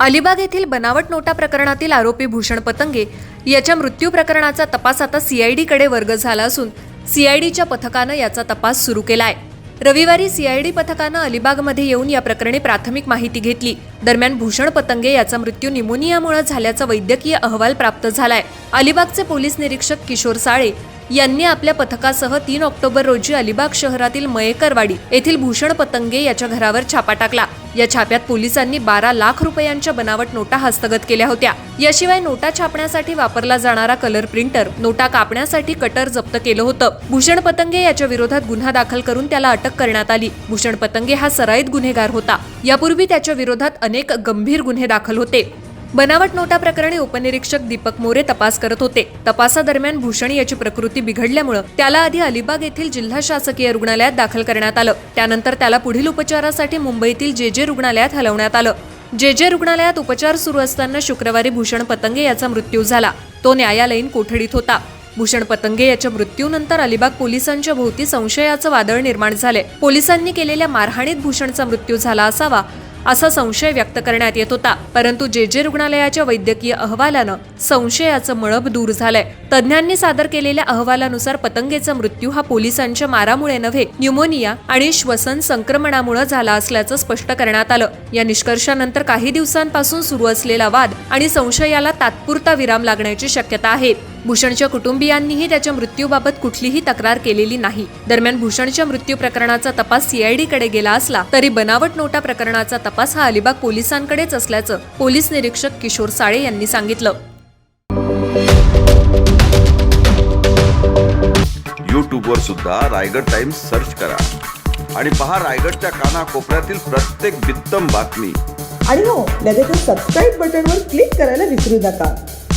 अलिबाग येथील बनावट नोटा प्रकरणातील आरोपी भूषण पतंगे याच्या मृत्यू प्रकरणाचा तपास आता सीआयडीकडे वर्ग झाला असून सीआयडीच्या पथकानं याचा तपास सुरू केलाय. रविवारी सीआयडी पथकानं अलिबागमध्ये येऊन या प्रकरणी प्राथमिक माहिती घेतली. दरम्यान भूषण पतंगे याचा मृत्यू निमोनियामुळे झाल्याचा वैद्यकीय अहवाल प्राप्त झालाय. अलिबागचे पोलीस निरीक्षक किशोर साळे यांनी आपल्या पथकासह तीन ऑक्टोबर रोजी अलिबाग शहरातील मयेकरवाडी येथील भूषण पतंगे याच्या घरावर छापा टाकला. या छाप्यात पोलिसांनी बारा लाख रुपयांच्या बनावट नोटा हस्तगत केल्या होत्या. याशिवाय नोटा छापण्यासाठी वापरला जाणारा कलर प्रिंटर नोटा कापण्यासाठी कटर जप्त केलं होतं. भूषण पतंगे याच्या विरोधात गुन्हा दाखल करून त्याला अटक करण्यात आली. भूषण पतंगे हा सराईत गुन्हेगार होता. यापूर्वी त्याच्या विरोधात अनेक गंभीर गुन्हे दाखल होते. बनावट नोटा प्रकरणी उपनिरीक्षक दीपक मोरे तपास करत होते. तपासादरम्यान भूषण याची प्रकृती बिघडल्यामुळे त्याला आधी अलिबाग येथील जिल्हा शासकीय रुग्णालयात दाखल करण्यात आलं. त्यानंतर त्याला पुढील उपचारासाठी मुंबईतील जे जे रुग्णालयात हलवण्यात आलं. जे जे रुग्णालयात उपचार सुरू असताना शुक्रवारी भूषण पतंगे याचा मृत्यू झाला. तो न्यायालयीन कोठडीत होता. भूषण पतंगे याच्या मृत्यूनंतर अलिबाग पोलिसांच्या भोवती संशयाचं वादळ निर्माण झाले पोलिसांनी केलेल्या मारहाणीत भूषणचा मृत्यू झाला असावा असा संशय व्यक्त करण्यात येत होता. परंतु जे जे रुग्णालयाच्या वैद्यकीय अहवालानं संशयाचं मळब दूर झालंय. तज्ज्ञांनी सादर केलेल्या अहवालानुसार पतंगेचा मृत्यू हा पोलिसांच्या मारामुळे नव्हे न्यूमोनिया आणि श्वसन संक्रमणामुळे झाला असल्याचं स्पष्ट करण्यात आलं. या निष्कर्षानंतर काही दिवसांपासून सुरू असलेला वाद आणि संशयाला तात्पुरता विराम लागण्याची शक्यता आहे. भूषणच्या कुटुंबियांनीही त्याच्या मृत्यूबाबत कुठलीही तक्रार केलेली नाही. दरम्यान भूषणच्या मृत्यू प्रकरणाचा तपास सीआयडी कडे गेला असला तरी बनावट नोटा प्रकरणाचा तपास हा अलिबाग पोलिसांकडेच असल्याचं पोलीस निरीक्षक किशोर साळे यांनी सांगितलं. यूट्यूबवर सुद्धा रायगड टाइम्स सर्च करा आणि पहा रायगडच्या कानाकोपऱ्यातील प्रत्येक बित्तम बातमी. आणि हो लगेचच सबस्क्राईब बटनवर क्लिक करायला विसरू नका.